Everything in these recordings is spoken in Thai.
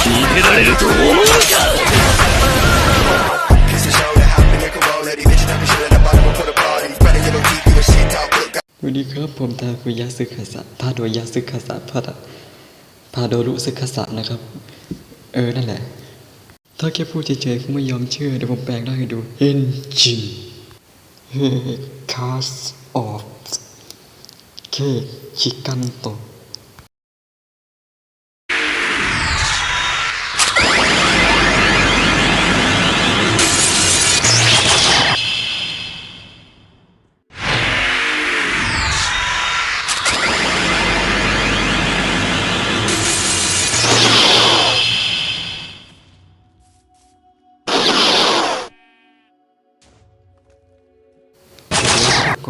逃げられると思うか It's a show that happened, they can roll it. These bitches never shit at the bottom and put a party. Spreading little geek, you a shit talk, look สวัสดีครับผมทาคุยะซึคาสะพาโดยะซึคาสะพาดะพาโดรุซึคาสะนะครับ เออ นั่นแหละ ถ้าแค่พูดเฉยๆเขาไม่ยอมเชื่อ เดี๋ยวผมแปลงร่างให้ดูเอ็นจิมเฮคาสออฟเคชิกันโต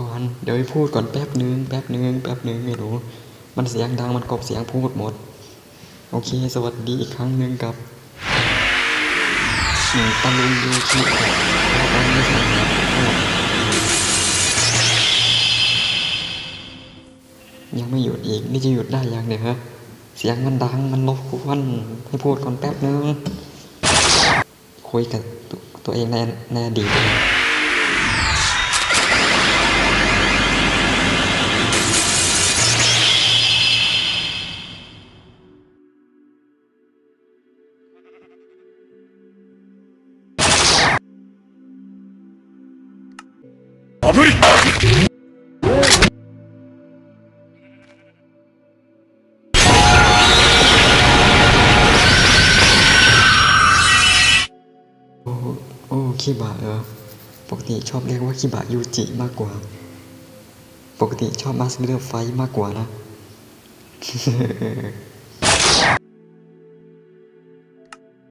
ก่อน เดี๋ยวพูดก่อนแป๊บนึงแป๊บนึงแป๊บนึงไม่รู้ มันเสียงดังมันกบเสียงพูดหมด โอเค สวัสดีอีกครั้งหนึ่งกับหนึ่งตะลุงยูชิครับแล้วไม่ใช่ครับยังไม่หยุดอีก นี่จะหยุดได้ยังเนี่ยฮะ เสียงมันดังมันรบกวนให้พูดก่อนแป๊บนึงคุยกับตัวตัวเองในในอดีต ぶりโอ้โอ้คิบะเออปกติชอบเรียกว่าคิบะยูจิมากกว่า ปกติชอบมาสเตอร์ไฟมากกว่านะ